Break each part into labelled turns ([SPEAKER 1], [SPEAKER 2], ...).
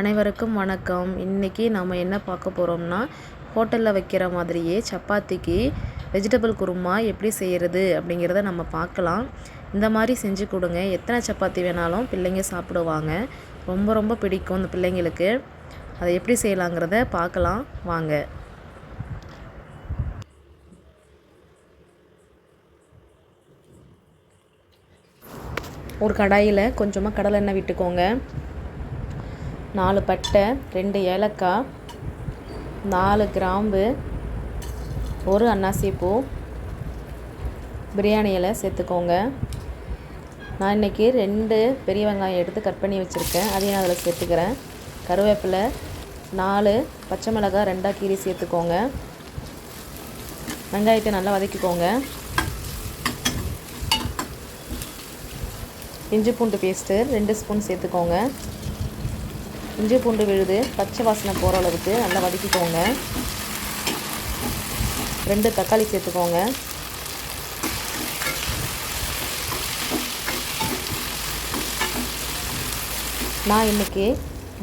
[SPEAKER 1] அனைவருக்கும் வணக்கம். இன்றைக்கி நம்ம என்ன பார்க்க போகிறோம்னா ஹோட்டலில் வைக்கிற மாதிரியே சப்பாத்திக்கு வெஜிடபிள் குருமா எப்படி செய்கிறது அப்படிங்கிறத நம்ம பார்க்கலாம். இந்த மாதிரி செஞ்சு கொடுங்க. எத்தனை சப்பாத்தி வேணாலும் பிள்ளைங்க சாப்பிடுவாங்க. ரொம்ப ரொம்ப பிடிக்கும் இந்த பிள்ளைங்களுக்கு. அதை எப்படி செய்யலாங்கிறத பார்க்கலாம். வாங்க. ஒரு கடாயில் கொஞ்சமாக கடலை எண்ணெய் விட்டுக்கோங்க. நாலு பட்டை ரெண்டு ஏலக்காய் நாலு கிராம்பு ஒரு அன்னாசிப்பூ. பிரியாணி இலை சேர்த்துக்கோங்க. நான் இன்றைக்கி ரெண்டு பெரிய வெங்காயம் எடுத்து கட் பண்ணி வச்சுருக்கேன். அதையும் நான் அதில் சேர்த்துக்கிறேன். கருவேப்பிலை நாலு பச்சை மிளகாய் ரெண்டாக கீரி சேர்த்துக்கோங்க. வெங்காயத்தை நல்லா வதக்கிக்கோங்க. இஞ்சி பூண்டு பேஸ்ட்டு ரெண்டு ஸ்பூன் சேர்த்துக்கோங்க. இஞ்சி பூண்டு விழுது பச்சை வாசனை போகிற அளவுக்கு நல்லா வதக்கிக்கோங்க. ரெண்டு தக்காளி சேர்த்துக்கோங்க. நான் இன்றைக்கி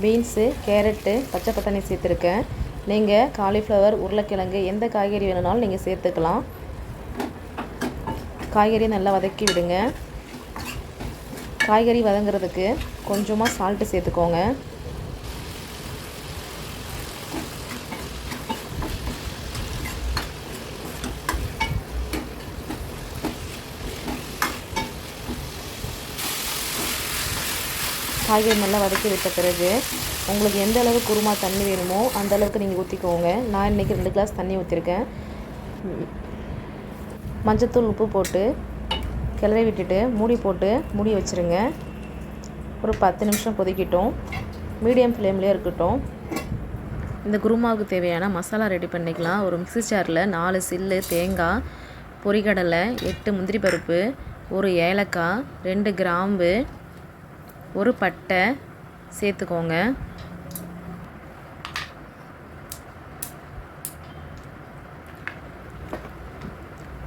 [SPEAKER 1] பீன்ஸு கேரட்டு பச்சை பட்டாணி சேர்த்துருக்கேன். நீங்கள் காலிஃப்ளவர் உருளைக்கிழங்கு எந்த காய்கறி வேணுனாலும் நீங்கள் சேர்த்துக்கலாம். காய்கறி நல்லா வதக்கி விடுங்க. காய்கறி வதங்குறதுக்கு கொஞ்சமாக சால்ட்டு சேர்த்துக்கோங்க. காய்கறி நல்லா வதக்கி விட்ட பிறகு உங்களுக்கு எந்த அளவுக்கு குருமா தண்ணி வேணுமோ அந்த அளவுக்கு நீங்கள் ஊற்றிக்கோங்க நான் இன்றைக்கி ரெண்டு கிளாஸ் தண்ணி ஊற்றிருக்கேன் மஞ்சத்தூள் உப்பு போட்டு கிளறி விட்டுட்டு மூடி போட்டு மூடி வச்சுருங்க. ஒரு பத்து நிமிஷம் கொதிக்கிட்டோம். மீடியம் ஃப்ளேம்லேயே இருக்கட்டும். இந்த குருமாவுக்கு தேவையான மசாலா ரெடி பண்ணிக்கலாம். ஒரு மிக்சி ஜாரில் நாலு சில்லு தேங்காய் பொரிகடலை எட்டு முந்திரி பருப்பு ஒரு ஏலக்காய் ரெண்டு கிராம்பு ஒரு பட்டை சேர்த்துக்கோங்க.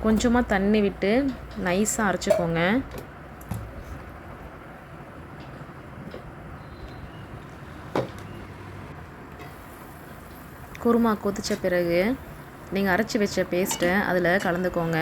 [SPEAKER 1] கொஞ்சமாக தண்ணி விட்டு நைஸாக அரைச்சிக்கோங்க. குருமா கொதித்த பிறகு நீங்கள் அரைச்சி வச்ச பேஸ்ட்டை அதில் கலந்துக்கோங்க.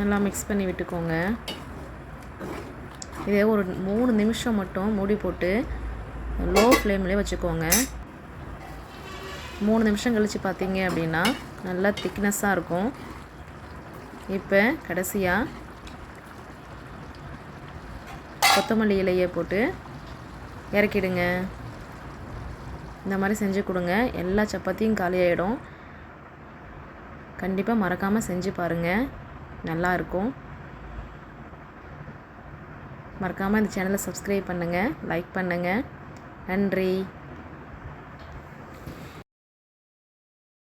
[SPEAKER 1] நல்லா மிக்ஸ் பண்ணி விட்டுக்கோங்க. இதே ஒரு மூணு நிமிஷம் மட்டும் மூடி போட்டு லோ ஃப்ளேம்லேயே வச்சுக்கோங்க. மூணு நிமிஷம் கழித்து பார்த்தீங்க அப்படின்னா நல்லா திக்னஸ்ஸாக இருக்கும். இப்போ கடைசியாக கொத்தமல்லி இலையை போட்டு இறக்கிடுங்க. இந்த மாதிரி செஞ்சு கொடுங்க. எல்லா சப்பாத்தியும் காலியாகிடும் கண்டிப்பாக மறக்காமல் செஞ்சு பாருங்கள் நல்லாயிருக்கும். மறக்காமல் இந்த சேனலை சப்ஸ்கிரைப் பண்ணுங்கள் லைக் பண்ணுங்கள் நன்றி.